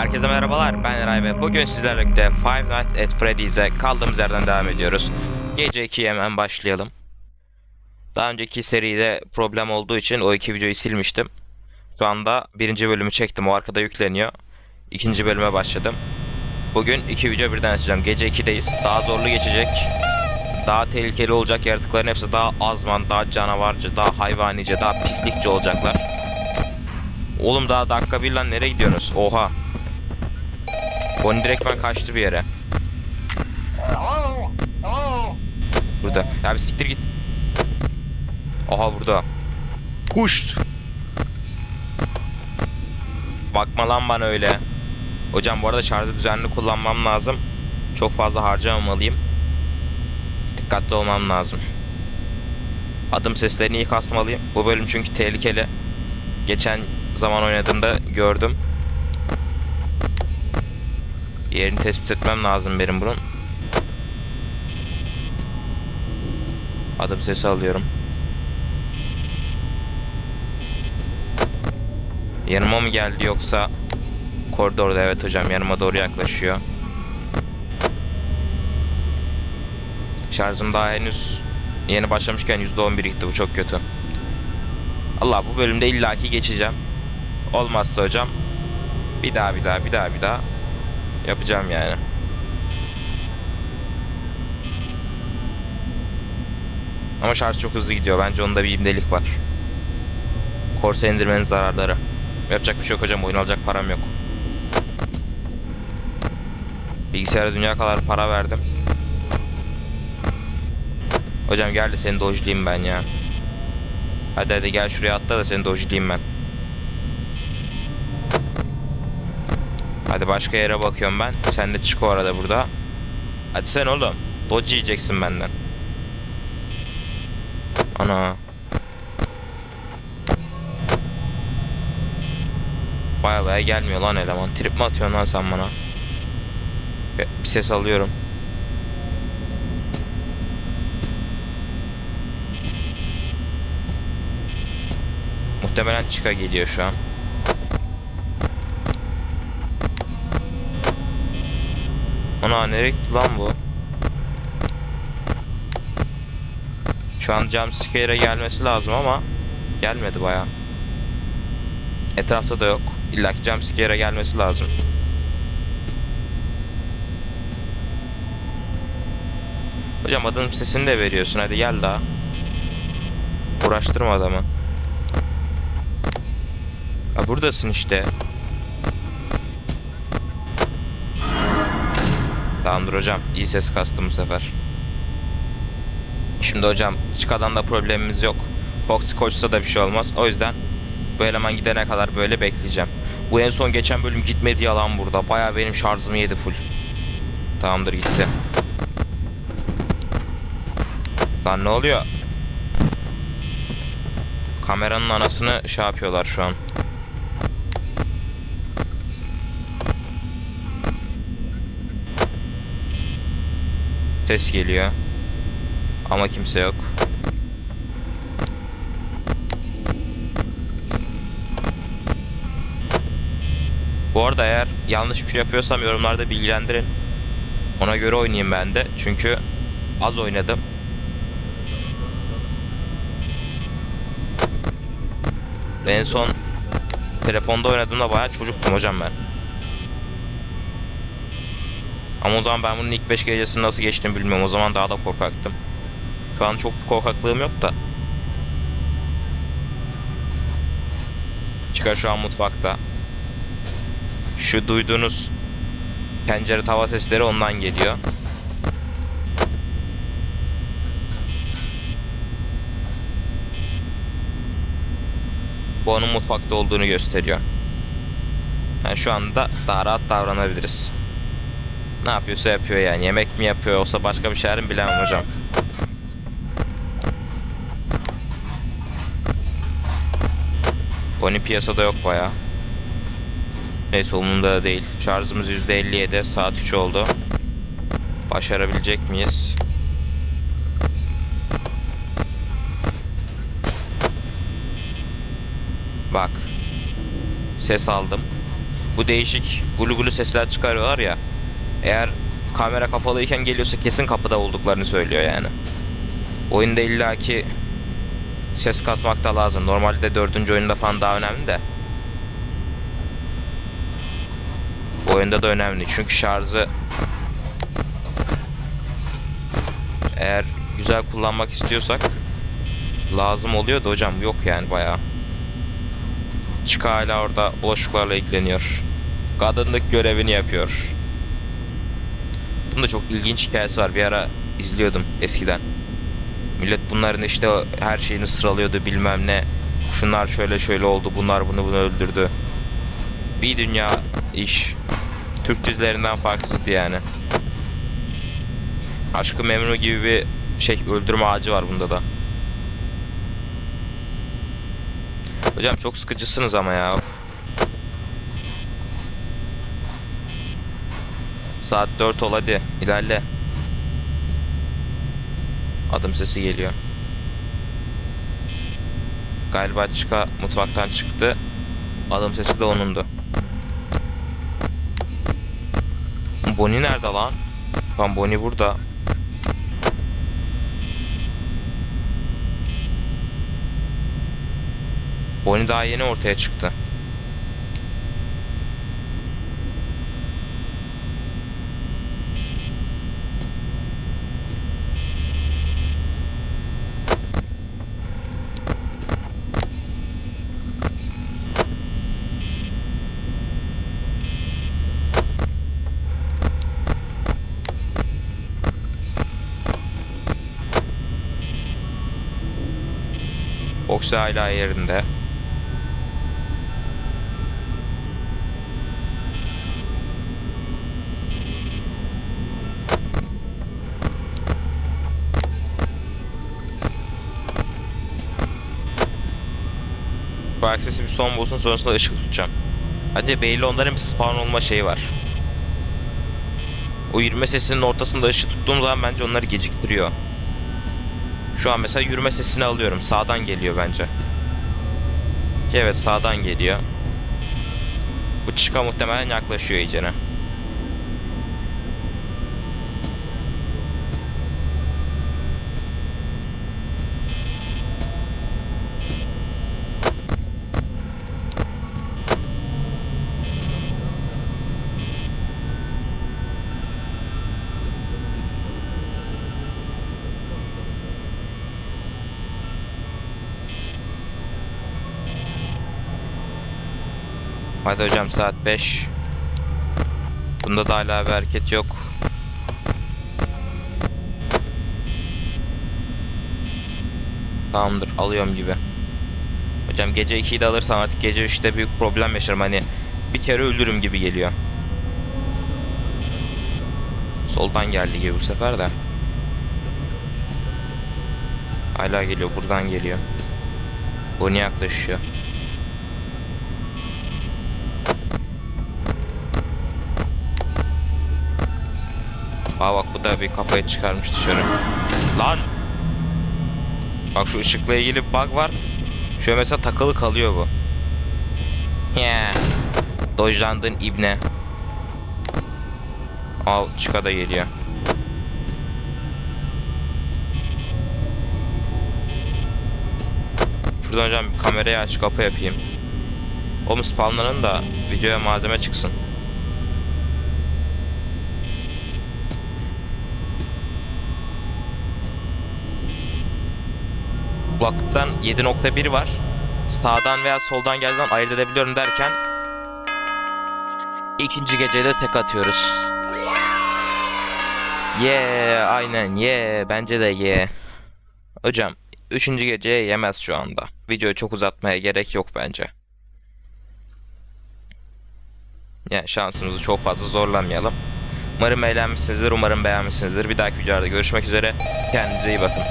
Herkese merhabalar ben Eray ve bugün sizlerle birlikte Five Nights at Freddy's'e kaldığımız yerden devam ediyoruz. Gece 2'ye hemen başlayalım. Daha önceki seride problem olduğu için o iki videoyu silmiştim. Şu anda birinci bölümü çektim o arkada yükleniyor. İkinci bölüme başladım. Bugün iki video birden açacağım. Gece 2'deyiz. Daha zorlu geçecek. Daha tehlikeli olacak yaratıkların hepsi daha azman, daha canavarcı, daha hayvanice, daha pislikçi olacaklar. Oğlum daha dakika bir lan nereye gidiyorsunuz? Oha. Bonnie direktmen kaçtı bir yere. Burada. Ya bir siktir git. Aha burada. Huş. Bakma lan bana öyle. Hocam bu arada şarjı düzenli kullanmam lazım. Çok fazla harcamamalıyım. Dikkatli olmam lazım. Adım seslerini iyi kasmalıyım. Bu bölüm çünkü tehlikeli. Geçen zaman oynadığımda gördüm. Yerini tespit etmem lazım benim bunun. Adım sesi alıyorum. Yanıma mı geldi yoksa koridorda evet hocam yanıma doğru yaklaşıyor. Şarjım daha henüz yeni başlamışken %11 gitti bu çok kötü. Allah bu bölümde illaki geçeceğim. Olmazsa hocam bir daha bir daha bir daha bir daha yapacağım yani. Ama şarj çok hızlı gidiyor. Bence onda bir imdelik var. Korsa indirmenin zararları. Yapacak bir şey yok hocam. Oyun alacak param yok. Bilgisayara dünya kadar para verdim. Hocam gel de seni dojlayayım ben ya. Hadi hadi gel şuraya atla da seni dojlayayım ben. Hadi başka yere bakıyorum ben. Sen de çık o arada burada. Hadi sen oğlum. Dodge yiyeceksin benden. Ana. Baya baya gelmiyor lan eleman. Trip mi atıyorsun lan sen bana? Bir bir ses alıyorum. Muhtemelen çıka geliyor şu an. Ana nereye gitti lan bu? Şu an jumpscare'e gelmesi lazım ama gelmedi baya. Etrafta da yok. İlla ki jumpscare'e gelmesi lazım. Hocam adının sesini de veriyorsun. Hadi gel daha. Uğraştırma adamı. Ya buradasın işte. Tamamdır hocam. İyi ses kastım bu sefer. Şimdi hocam çıkadan da problemimiz yok. Fox koşsa da bir şey olmaz. O yüzden bu eleman gidene kadar böyle bekleyeceğim. Bu en son geçen bölüm gitmedi yalan burada. Baya benim şarjımı yedi full. Tamamdır gitti. Lan ne oluyor? Kameranın anasını şey yapıyorlar şu an. Ses geliyor. Ama kimse yok. Bu arada eğer yanlış bir şey yapıyorsam yorumlarda bilgilendirin. Ona göre oynayayım ben de. Çünkü az oynadım. En son telefonda oynadığımda bayağı çocuktum hocam ben. Ama o zaman ben bunun ilk 5 gecesini nasıl geçtiğimi bilmiyorum. O zaman daha da korkaktım. Şu an çok korkaklığım yok da. Çıkar şu an mutfakta. Şu duyduğunuz pencere tava sesleri ondan geliyor. Bu onun mutfakta olduğunu gösteriyor. Yani şu anda daha rahat davranabiliriz. Ne yapıyorsa yapıyor yani. Yemek mi yapıyor olsa başka bir şeyler mi bilemem hocam. Bonnie piyasada yok baya. Neyse umurumda da değil. Şarjımız %57. Saat 3 oldu. Başarabilecek miyiz? Bak. Ses aldım. bu değişik gulu gulu sesler çıkarıyorlar ya. Eğer kamera kapalıyken geliyorsa kesin kapıda olduklarını söylüyor yani. Oyunda illaki ses kasmak da lazım. Normalde dördüncü oyunda falan daha önemli de. Bu oyunda da önemli çünkü şarjı eğer güzel kullanmak istiyorsak lazım oluyor da hocam yok yani bayağı. Çıka hala orada bulaşıklarla ilgileniyor. Kadınlık görevini yapıyor. Bunun da çok ilginç hikayesi var. Bir ara izliyordum eskiden. Millet bunların işte her şeyini sıralıyordu bilmem ne. Şunlar şöyle şöyle oldu, bunlar bunu bunu öldürdü. Bir dünya iş. Türk dizilerinden farksızdı yani. Aşkı Memnu gibi bir şey öldürme ağacı var bunda da. Hocam çok sıkıcısınız ama ya. Saat 4 ol hadi ilerle. Adım sesi geliyor. Galiba çıka mutfaktan çıktı. Adım sesi de onundu. Bonnie nerede lan? Lan Bonnie burada. Bonnie daha yeni ortaya çıktı. Oksi hala yerinde. Bu aksesi bir son bulsun sonrasında ışık tutacağım. Hadi belli onların bir spawn olma şeyi var. O yürüme sesinin ortasında ışık tuttuğum zaman bence onları geciktiriyor. Şu an mesela yürüme sesini alıyorum. Sağdan geliyor bence. Evet sağdan geliyor. Bu çıka muhtemelen yaklaşıyor iyicene. Hadi hocam saat 5. Bunda da hala bir hareket yok. Tamamdır alıyorum gibi. Hocam gece 2'yi de alırsam artık gece 3'te büyük problem yaşarım hani bir kere ölürüm gibi geliyor. Soldan geldi gibi bu sefer de. Hala geliyor buradan geliyor. Bu niye yaklaşıyor? Aa bak bu da bir kafayı çıkarmış dışarı. Lan! Bak şu ışıkla ilgili bir bug var. Şöyle mesela takılı kalıyor bu. Yeah. Dojlandın ibne. Al çıka da geliyor. Şuradan hocam kamerayı aç kapı yapayım. Oğlum spawnların da videoya malzeme çıksın. Kulaklıktan 7.1 var. Sağdan veya soldan geldiğinden ayırt edebiliyorum derken ikinci gecede tek atıyoruz. Yeah, aynen yeah, bence de yeah. Hocam, üçüncü geceye yemez şu anda. Videoyu çok uzatmaya gerek yok bence. Yani şansımızı çok fazla zorlamayalım. Umarım eğlenmişsinizdir, umarım beğenmişsinizdir. Bir dahaki videolarda görüşmek üzere. Kendinize iyi bakın.